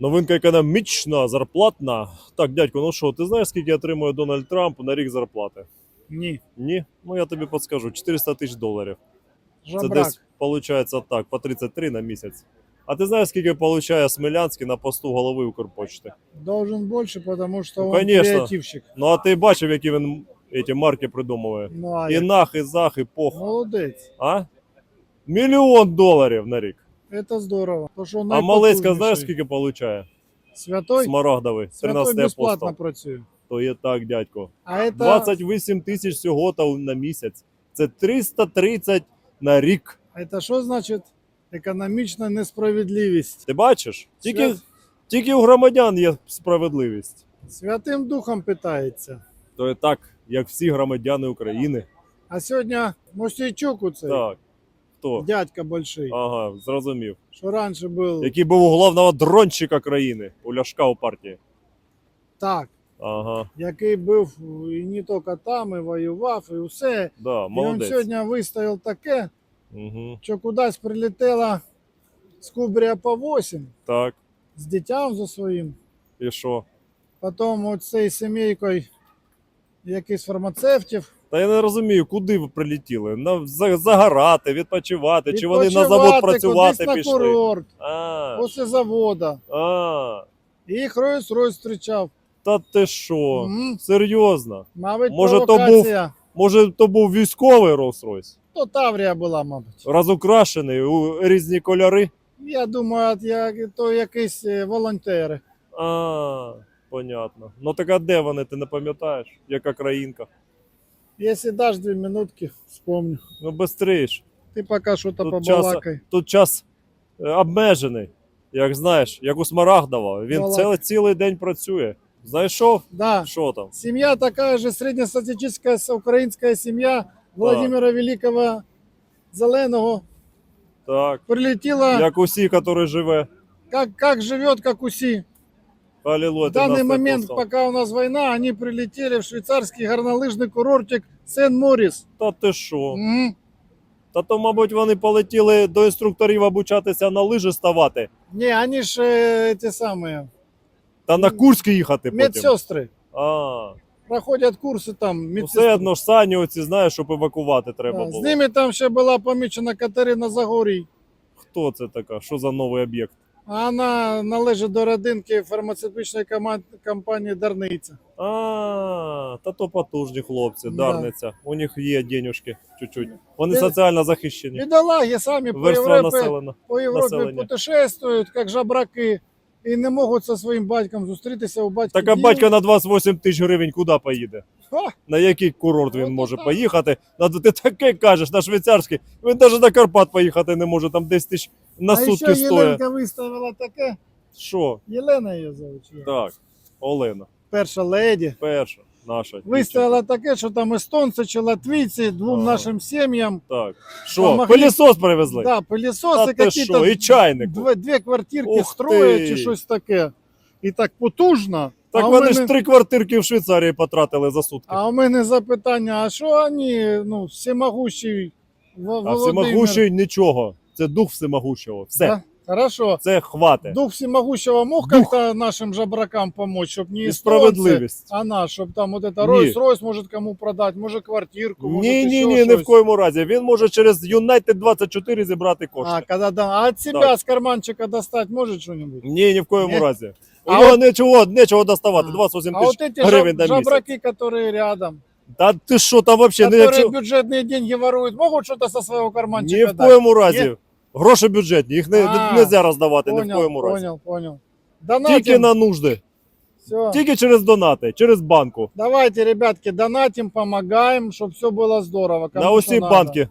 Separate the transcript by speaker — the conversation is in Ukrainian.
Speaker 1: Новинка економічна, зарплатна. Так, дядько, ну що, ти знаєш, скільки отримує Дональд Трамп на рік зарплати?
Speaker 2: Ні.
Speaker 1: Ні? Ну я тобі підскажу, 400 тисяч доларів. Це десь виходить так, по 33 на місяць. А ти знаєш, скільки отримує Смілянський на посту голови Укрпочти?
Speaker 2: Должен больше, потому что
Speaker 1: Ну,
Speaker 2: он креативщик.
Speaker 1: Ну а ти бачив, які він ці марки придумує?
Speaker 2: Ну, а
Speaker 1: І
Speaker 2: як?
Speaker 1: нах, і зах, і пох.
Speaker 2: Молодець.
Speaker 1: А? Мільйон доларів на рік.
Speaker 2: Это здорово. То, що
Speaker 1: А Малецька знаєш, скільки отримує?
Speaker 2: Святой,
Speaker 1: Смарагдовий,
Speaker 2: Святой
Speaker 1: 13
Speaker 2: безплатно
Speaker 1: апостол.
Speaker 2: працює.
Speaker 1: То є так, дядько.
Speaker 2: А это
Speaker 1: 28 тисяч всього та на місяць. Це 330 на рік.
Speaker 2: Это що значить економічна несправедливість?
Speaker 1: Ти бачиш? Тільки,
Speaker 2: Свят-
Speaker 1: тільки у громадян є справедливість.
Speaker 2: Святим Духом питається.
Speaker 1: То є так, як всі громадяни України.
Speaker 2: А сьогодні Мосійчук у цей
Speaker 1: Так. Хто?
Speaker 2: дядька большой,
Speaker 1: Ага, зрозумів.
Speaker 2: що раніше був
Speaker 1: Який був у головного дрончика країни, у Ляшка у партії.
Speaker 2: так,
Speaker 1: Ага,
Speaker 2: який був і не тільки там, і воював, і все.
Speaker 1: да,
Speaker 2: І він сьогодні виставив таке,
Speaker 1: Угу.
Speaker 2: що кудись прилетіла скубрія по 8
Speaker 1: Так,
Speaker 2: з дитям за своїм.
Speaker 1: і що?
Speaker 2: Потім оцей сімейкою якийсь фармацевтів.
Speaker 1: Та я не розумію, куди ви прилетіли? На, загорати, відпочивати, чи вони на завод працювати
Speaker 2: кудись
Speaker 1: пішли?
Speaker 2: на курорт,
Speaker 1: А,
Speaker 2: після заводу.
Speaker 1: а,
Speaker 2: І їх Ройс Ройс зустрічав.
Speaker 1: та ти що?
Speaker 2: Мгм.
Speaker 1: Серйозно?
Speaker 2: Мабуть,
Speaker 1: Може, то
Speaker 2: провокація.
Speaker 1: Може, то був військовий Rolls-Royce?
Speaker 2: То Таврія була, мабуть.
Speaker 1: Розукрашений у різні кольори?
Speaker 2: Я думаю, от я, то якісь е, волонтери.
Speaker 1: А, понятно. Ну так а де вони, ти не пам'ятаєш? Яка країнка?
Speaker 2: Якщо даш дві минутки, вспомню.
Speaker 1: Ну, бистріш.
Speaker 2: Ти поки що то
Speaker 1: Тут часу-
Speaker 2: побалакай.
Speaker 1: Тут час е, обмежений. Як знаєш, як у Смарагдова. Він
Speaker 2: Балак.
Speaker 1: цілий, цілий день працює. Знайшов?
Speaker 2: Да.
Speaker 1: Що там?
Speaker 2: Семья такая же среднестатистическая с- украинская семья Владимира Великого Зеленого
Speaker 1: Так.
Speaker 2: прилетела,
Speaker 1: Як усі, які живе.
Speaker 2: как, как живет, как уси.
Speaker 1: Алілуя,
Speaker 2: В
Speaker 1: ти
Speaker 2: данный
Speaker 1: нас не
Speaker 2: момент,
Speaker 1: послав.
Speaker 2: пока у нас война, они прилетели в швейцарский горнолыжный курортик Сен-Морис.
Speaker 1: Та ти що?
Speaker 2: Мгм.
Speaker 1: Та то, мабуть, вони полетіли до інструкторів обучатися на лижі ставати.
Speaker 2: Не, они же э, эти самые
Speaker 1: Та на Курськ їхати потім.
Speaker 2: медсестры.
Speaker 1: А,
Speaker 2: Проходят курсы там.
Speaker 1: ну,
Speaker 2: медсестры.
Speaker 1: все одно ж сані оці, знаєш, щоб евакувати треба
Speaker 2: Да,
Speaker 1: було.
Speaker 2: З ними там ще була помічена Катерина Загорій.
Speaker 1: Хто це така? Що за новий об'єкт?
Speaker 2: Вона належить до родинки фармацевтичної компанії Дарниця.
Speaker 1: А, та то потужні хлопці,
Speaker 2: Да.
Speaker 1: дарниця. У них є денюжки чуть-чуть. Вони
Speaker 2: Де-
Speaker 1: соціально захищені.
Speaker 2: Бідолаги самі по
Speaker 1: Верства
Speaker 2: Європі,
Speaker 1: населена.
Speaker 2: по Європі
Speaker 1: населення.
Speaker 2: путешествують, як жабраки, і не можуть зі своїм батьком зустрітися у батька.
Speaker 1: Так а батько на 28 тисяч гривень куди поїде?
Speaker 2: Ха!
Speaker 1: На який курорт він
Speaker 2: Ото
Speaker 1: може
Speaker 2: так.
Speaker 1: поїхати? На- Ти таке кажеш, на швейцарський. Він навіть на Карпат поїхати не може, там 10 тисяч на
Speaker 2: а
Speaker 1: сутки
Speaker 2: ще
Speaker 1: стоїть.
Speaker 2: Єленка виставила таке.
Speaker 1: Що?
Speaker 2: Єлена її зовуть.
Speaker 1: Так, Олена,
Speaker 2: Перша леді.
Speaker 1: перша наша.
Speaker 2: Виставила таке, що там естонці чи латвійці двом
Speaker 1: Ага.
Speaker 2: нашим сім'ям.
Speaker 1: Так. Що,
Speaker 2: Помогли.
Speaker 1: пилісос привезли?
Speaker 2: Да, пилісоси там
Speaker 1: і чайник.
Speaker 2: дві, дві квартирки строять чи щось таке. І так потужно.
Speaker 1: Так
Speaker 2: а,
Speaker 1: вони
Speaker 2: мене,
Speaker 1: ж три квартирки в Швейцарії потратили за сутки.
Speaker 2: а у мене запитання: а що вони, ну, всемогущий В-
Speaker 1: А
Speaker 2: Володимир?
Speaker 1: всемогущий нічого. Це дух всемогущого. Все.
Speaker 2: Да? Хорошо.
Speaker 1: Це хвати.
Speaker 2: Дух всемогущего мог
Speaker 1: Дух.
Speaker 2: как-то нашим жабракам помочь, чтобы не
Speaker 1: І
Speaker 2: эстонцы,
Speaker 1: справедливість.
Speaker 2: а наш, чтобы там вот это
Speaker 1: Ні.
Speaker 2: Ройс-Ройс может кому продать, может квартирку, может
Speaker 1: Ні, ні,
Speaker 2: еще
Speaker 1: ні, ні в
Speaker 2: щось.
Speaker 1: коєму разі. Він може через United 24 зібрати кошти.
Speaker 2: А, когда да, а от себя
Speaker 1: Так.
Speaker 2: с карманчика достать может что-нибудь?
Speaker 1: Ні, ні в коєму
Speaker 2: Ні?
Speaker 1: разі. У
Speaker 2: А
Speaker 1: нього
Speaker 2: от-
Speaker 1: нічого, нічого доставати.
Speaker 2: А.
Speaker 1: 28
Speaker 2: А вот
Speaker 1: тисяч
Speaker 2: эти
Speaker 1: гривень
Speaker 2: жаб-
Speaker 1: на місяць.
Speaker 2: жабраки, которые рядом,
Speaker 1: Та ти що там взагалі?
Speaker 2: которые
Speaker 1: Якщо...
Speaker 2: бюджетные деньги воруют, могут что-то со своего карманчика
Speaker 1: Ні в
Speaker 2: дать?
Speaker 1: коєму разі. Гроші бюджетні, їх не,
Speaker 2: А.
Speaker 1: не можна роздавати, ні в
Speaker 2: Понял,
Speaker 1: коєму разі.
Speaker 2: понял, понял.
Speaker 1: Тільки на нужди.
Speaker 2: все.
Speaker 1: Тільки через донати, через банку.
Speaker 2: Давайте, ребятки, донатим, помогаем, чтобы все было здорово. Кому
Speaker 1: на
Speaker 2: что
Speaker 1: усі
Speaker 2: надо.
Speaker 1: банки